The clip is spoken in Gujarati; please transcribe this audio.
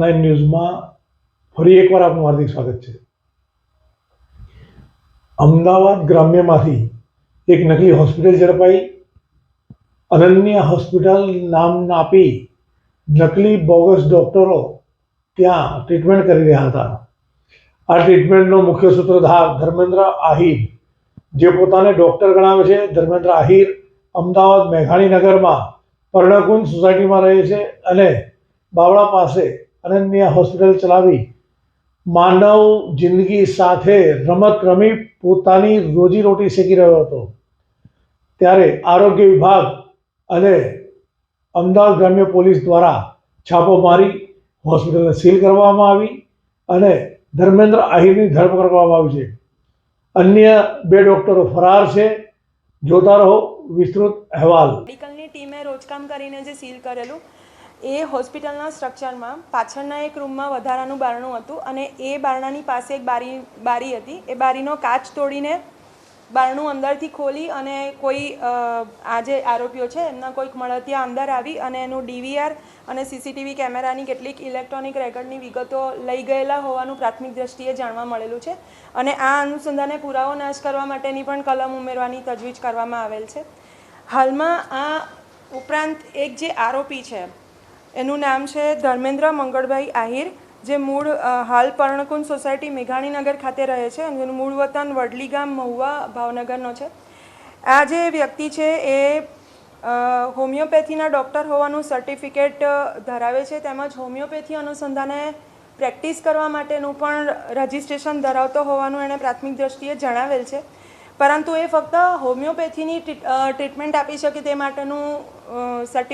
નાઇન ન્યૂઝમાં ફરી એકવાર આપનું હાર્દિક સ્વાગત છે. અમદાવાદ ગ્રામ્યમાંથી એક નકલી હોસ્પિટલ ઝડપાઈ. અનન્ય હોસ્પિટલ નામ આપી નકલી બોગસ ડૉક્ટરો ત્યાં ટ્રીટમેન્ટ કરી રહ્યા હતા. આ ટ્રીટમેન્ટનો મુખ્ય સૂત્રધાર ધર્મેન્દ્ર આહિર, જે પોતાને ડૉક્ટર ગણાવે છે. ધર્મેન્દ્ર આહિર અમદાવાદ મેઘાણીનગરમાં પર્ણકુંજ સોસાયટીમાં રહે છે અને બાવળા પાસે અનન્ય હોસ્પિટલ ચલાવી. માનવ જિંદગી સાથે રમત રમી પોતાની રોજીરોટી શીખી રહ્યો હતો. ત્યારે આરોગ્ય વિભાગ અને અમદાવાદ ગ્રામ્ય પોલીસ દ્વારા છાપો મારી હોસ્પિટલને સીલ કરવામાં આવી અને ધર્મેન્દ્ર આહિરની ધરપકડ કરવામાં આવી છે. અન્ય બે ડૉક્ટરો ફરાર છે. જોતા રહો વિસ્તૃત અહેવાલ. મેડિકલની ટીમે રોજકામ કરીને જે સીલ કરેલું એ હોસ્પિટલના સ્ટ્રક્ચરમાં પાછળના એક રૂમમાં વધારાનું બારણું હતું અને એ બારણાની પાસે એક બારી બારી હતી. એ બારીનો કાચ તોડીને બારણું અંદરથી ખોલી અને કોઈ આ જે આરોપીઓ છે, એમના કોઈક મળતિયા અંદર આવી અને એનું ડીવીઆર અને સીસીટીવી કેમેરાની કેટલીક ઇલેક્ટ્રોનિક રેકર્ડની વિગતો લઈ ગયેલા હોવાનું પ્રાથમિક દ્રષ્ટિએ જાણવા મળેલું છે. અને આ અનુસંધાને પુરાવો નાશ કરવા માટેની પણ કલમ ઉમેરવાની તજવીજ કરવામાં આવેલ છે. હાલમાં આ ઉપરાંત એક જે આરોપી છે એનું નામ છે ધર્મેન્દ્ર મંગળભાઈ આહિર, જે મૂળ હાલ પર્ણકુંજ સોસાયટી મેઘાણીનગર ખાતે રહે છે અને એનું મૂળ વતન વડલી ગામ મહુવા ભાવનગરનો છે. આ જે વ્યક્તિ છે એ હોમિયોપેથીના ડૉક્ટર હોવાનું સર્ટિફિકેટ ધરાવે છે તેમજ હોમિયોપેથી અનુસંધાને પ્રેક્ટિસ કરવા માટેનું પણ રજિસ્ટ્રેશન ધરાવતો હોવાનું એણે પ્રાથમિક દ્રષ્ટિએ જણાવેલ છે. પરંતુ એ ફક્ત હોમિયોપેથીની ટ્રીટમેન્ટ આપી શકે તે માટેનું સર્ટિફિકેટ